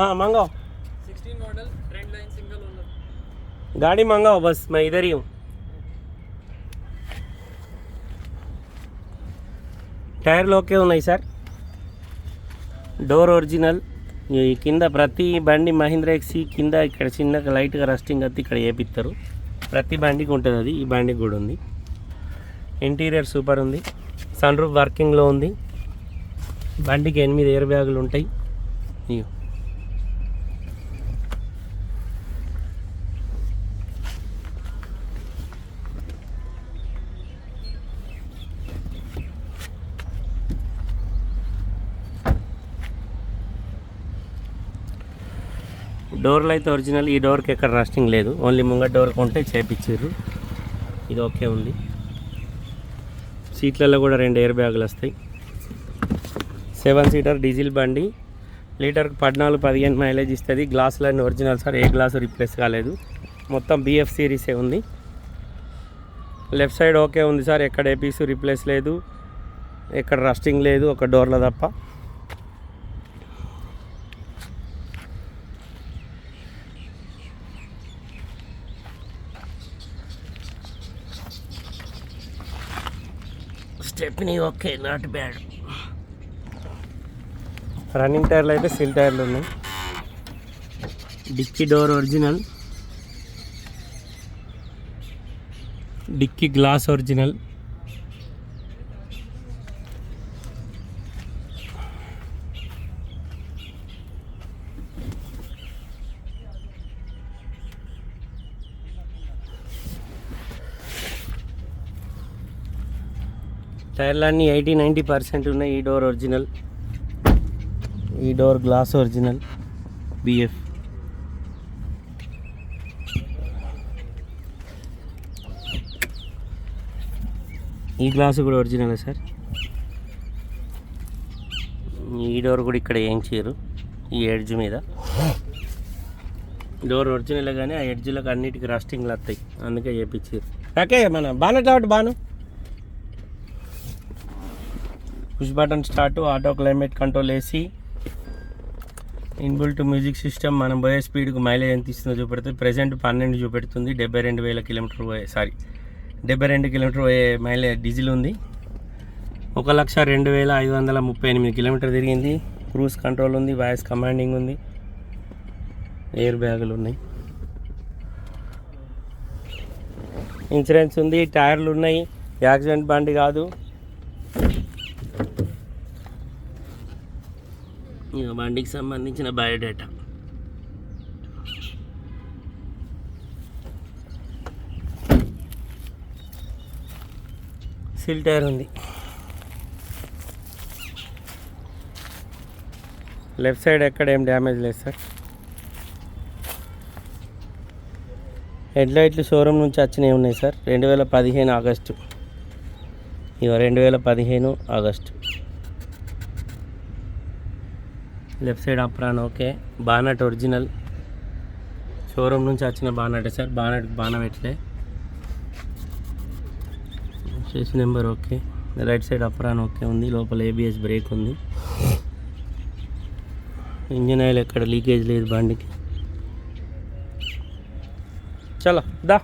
हाँ मंगाओ sixteen model trend line single owner गाड़ी मंगाओ बस मैं इधर ही हूँ టైర్లు ఓకే ఉన్నాయి సార్ డోర్ ఒరిజినల్ ఈ కింద ప్రతి బండి మహీంద్ర ఎక్సీ కింద ఇక్కడ చిన్నగా లైట్గా రస్టింగ్ అయితే ఇక్కడ వేపిస్తారు ప్రతి బండికి ఉంటుంది అది ఈ బండికి కూడా ఉంది ఇంటీరియర్ సూపర్ ఉంది సన్ రూఫ్ వర్కింగ్లో ఉంది బండికి ఎనిమిది ఎయిర్ బ్యాగులు ఉంటాయి ఇయ్యో. డోర్లు అయితే ఒరిజినల్ ఈ డోర్కి ఎక్కడ రస్టింగ్ లేదు. ఓన్లీ ముంగట డోర్ కొంటే చేపించారు ఇది ఓకే ఉంది. సీట్లలో కూడా రెండు ఎయిర్ బ్యాగులు వస్తాయి. సెవెన్ సీటర్ డీజిల్ బండి. లీటర్కి పద్నాలుగు పదిహేను మైలేజ్ ఇస్తుంది. గ్లాసులన్నీ ఒరిజినల్ సార్. ఏ గ్లాసు రిప్లేస్ కాలేదు. మొత్తం బిఎఫ్ సిరీసే ఉంది. లెఫ్ట్ సైడ్ ఓకే ఉంది సార్. ఎక్కడ ఏ పీసు రిప్లేస్ లేదు. ఎక్కడ రస్టింగ్ లేదు. ఒక డోర్లో తప్ప. Stepney okay not bad running టైర్లు అయితే సిల్ టైర్లు ఉన్నాయి. Dicky door original. Dicky glass original. టైర్లు అన్నీ ఎయిటీ నైంటీ పర్సెంట్ ఉన్నాయి ఈ డోర్ ఒరిజినల్. ఈ door glass original. B F. ఈ గ్లాసు కూడా ఒరిజినల్ సార్? ఈ డోర్ కూడా ఇక్కడ ఏం చేయరు ఈ ఎడ్జ్ మీద. డోర్ ఒరిజినల్ కానీ ఆ ఎడ్జ్లకు అన్నిటికీ రస్టింగ్లు వస్తాయి అందుకే చేపించారు. ఓకే మన బానట్ కాబట్టి Banu push button start auto climate control AC inbuilt music system మనం పోయే స్పీడ్కి మైలేజ్ ఎంత ఇస్తుందో చూపెడుతుంది. ప్రజెంట్ పన్నెండు చూపెడుతుంది. డెబ్బై రెండు వేల కిలోమీటర్ పోయే సారీ డెబ్బై రెండు కిలోమీటర్ పోయే మైలేజ్ డీజిల్ ఉంది. ఒక లక్ష రెండు వేల ఐదు వందల ముప్పై ఎనిమిది కిలోమీటర్ తిరిగింది. క్రూజ్ కంట్రోల్ ఉంది వాయిస్ కమాండింగ్ ఉంది. ఎయిర్ బ్యాగులు ఉన్నాయి. ఇన్సూరెన్స్ ఉంది టైర్లు ఉన్నాయి. యాక్సిడెంట్ బండి కాదు. బండికి సంబంధించిన బయోడేటా. సిల్ టైర్ ఉంది. లెఫ్ట్ సైడ్ ఎక్కడ ఏం డ్యామేజ్ లేదు సార్. హెడ్ లైట్లు షోరూమ్ నుంచి వచ్చినవి ఉన్నాయి సార్. రెండు వేల పదిహేను ఆగస్టు. ఇవ రెండు వేల పదిహేను August. Left side apron okay. Bonnet original. Showroom నుంచి వచ్చిన బానటే సార్. బానట్ బాణ పెట్టలే చేసి number okay. Right side apron okay ఉంది. లోపల ఏబిఎస్ బ్రేక్ ఉంది. ఇంజిన్ ఆయిల్ ఎక్కడ లీకేజ్ లేదు బండికి. చలో దా.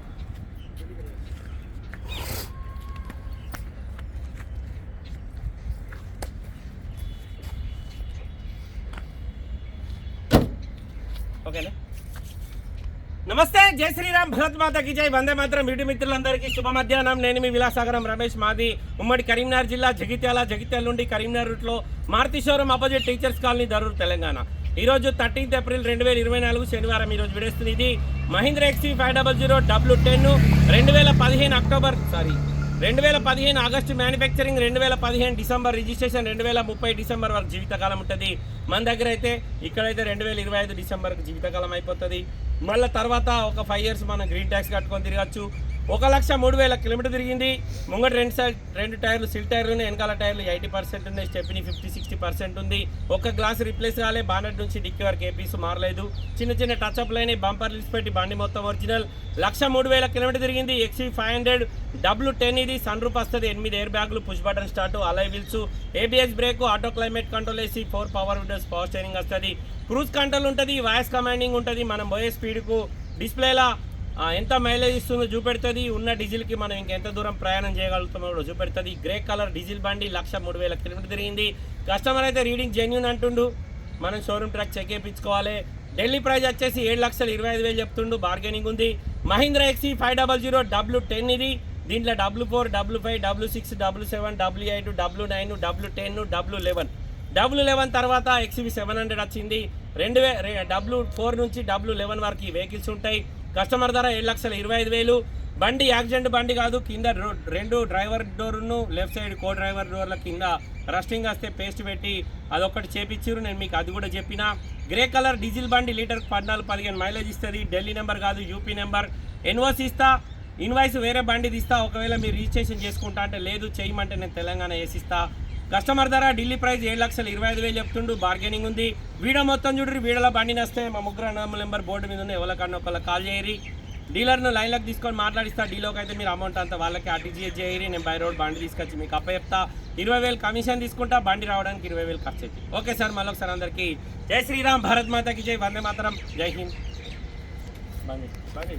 నమస్తే జై శ్రీరామ్ భరత్ మాతకి జై. వందే మాత్రం వీడి మిత్రులందరికీ శుభ మధ్యాహ్నం నేను మీ విలాసాగరం రమేష్ మాది ఉమ్మడి కరీంనగర్ జిల్లా జగిత్యాల జగిత్యాల నుండి కరీంనగర్ రూట్లో Maruti showroom opposite teachers colony Darur Telangana. ఈరోజు థర్టీన్త్ ఏప్రిల్ రెండు వేల ఇరవై నాలుగు శనివారం ఈరోజు విడేస్తుంది. ఇది Mahindra ఎక్సీ five double zero W ten రెండు వేల పదిహేను అక్టోబర్ సారీ రెండు వేల పదిహేను ఆగస్టు మ్యానుఫ్యాక్చరింగ్ రెండు వేల పదిహేను డిసెంబర్ రిజిస్ట్రేషన్ రెండు వేల ముప్పై డిసెంబర్ వరకు జీవితకాలం ఉంటుంది. మన దగ్గర అయితే ఇక్కడైతే రెండు వేల ఇరవై ఐదు డిసెంబర్కి జీవితకాలం అయిపోతుంది. మళ్ళీ తర్వాత ఒక ఫైవ్ ఇయర్స్ మనం గ్రీన్ ట్యాక్స్ కట్టుకొని తిరగచ్చు. ఒక లక్ష మూడు వేల కిలోమీటర్ తిరిగింది. ముంగట రెండు సైడ్ రెండు టైర్లు సిల్ టైర్లు ఉన్నాయి వెనకాల టైర్లు ఎయిటీ పర్సెంట్ ఉంది స్టెప్ని ఫిఫ్టీ సిక్స్టీ పర్సెంట్ ఉంది. ఒక గ్లాస్ రిప్లేస్ కాలే బానట్ నుంచి డిక్కి వరకు ఏ పీస్ మారలేదు. చిన్న చిన్న touch up line bumper list పెట్టి బండి మొత్తం ఒరిజినల్. లక్ష మూడు వేల కిలోమీటర్ తిరిగింది. XUV five hundred W ten ఇది. సన్ రూప్ వస్తుంది. ఎనిమిది ఎయిర్ బ్యాగులు push button start alloy wheels. ABS brake auto climate control వేసి four power windows power steering వస్తుంది. క్రూజ్ కంట్రోల్ ఉంటుంది. వాయిస్ కమాండింగ్ ఉంటుంది. మనం పోయే స్పీడ్కు డిస్ప్లేలా ఎంత మైలేజ్ ఇస్తుందో చూపెడుతుంది. ఉన్న డీజిల్కి మనం ఇంకెంత దూరం ప్రయాణం చేయగలుగుతామో కూడా చూపెడుతుంది. గ్రే కలర్ డీజిల్ బండి లక్ష మూడు వేల కిలోమీటర్ తిరిగింది. కస్టమర్ అయితే రీడింగ్ జెన్యున్ అంటుండు. మనం షోరూమ్ ట్రాక్ చెక్ చేయించుకోవాలి. ఢిల్లీ ప్రైస్ వచ్చేసి ఏడు లక్షలు ఇరవై ఐదు వేలు చెప్తుండు. బార్గెనింగ్ ఉంది. Mahindra XUV five double zero W ten ఇది. దీంట్లో W four W five W six W seven W eight W nine W ten W eleven W eleven తర్వాత ఎక్స్వి సెవెన్ హండ్రెడ్ వచ్చింది. రెండు వే డబ్ల్యూ ఫోర్ నుంచి W eleven వరకు ఈ vehicles ఉంటాయి. కస్టమర్ ధర ఏడు లక్షల ఇరవై ఐదు వేలు. బండి యాక్సిడెంట్ బండి కాదు కింద రో- రెండు డ్రైవర్ డోర్ను లెఫ్ట్ సైడ్ కో డ్రైవర్ డోర్ల కింద రస్టింగ్ వస్తే పేస్ట్ పెట్టి అదొకటి చేపించారు నేను మీకు అది కూడా చెప్పిన. గ్రే కలర్ డీజిల్ బండి లీటర్ పద్నాలుగు పదిహేను మైలేజ్ ఇస్తుంది. ఢిల్లీ నెంబర్ కాదు యూపీ నెంబర్. ఎన్ఓసి ఇస్తా. ఇన్వాయిస్ వేరే బండి తీస్తా. ఒకవేళ మీరు రిజిస్ట్రేషన్ చేసుకుంటా అంటే లేదు చేయమంటే నేను తెలంగాణ వేసిస్తా. కస్టమర్ ధర ఢిల్లీ ప్రైస్ ఏడు లక్షలు ఇరవై ఐదు వేలు చెప్తుండు. బార్గెనింగ్ ఉంది. వీడియో మొత్తం చూడండి వీడియోలో బండి నస్తే. మా ముగ్గురు అన్నదమ్ముల నెంబర్ బోర్డు మీద ఉన్న ఎవరికన్నా ఒకళ్ళ కాల్ చేయరి డీలర్ను లైన్లోకి తీసుకొని మాట్లాడిస్తా. డీలోకి అయితే మీరు అమౌంట్ అంతా వాళ్ళకి ఆర్టీజీఎస్ చేయరి నేను బై రోడ్ బండి తీసుకొచ్చి మీకు అప్ప చెప్తా ఇరవై వేలు కమిషన్ తీసుకుంటా. బండి రావడానికి ఇరవై వేలు ఖర్చు అయితే ఓకే సార్ మళ్ళీ ఒకసారి అందరికీ జై శ్రీరామ్. భారత్ మాతకి జై. వందే మాతరం. జై హింద్. బండి బండి.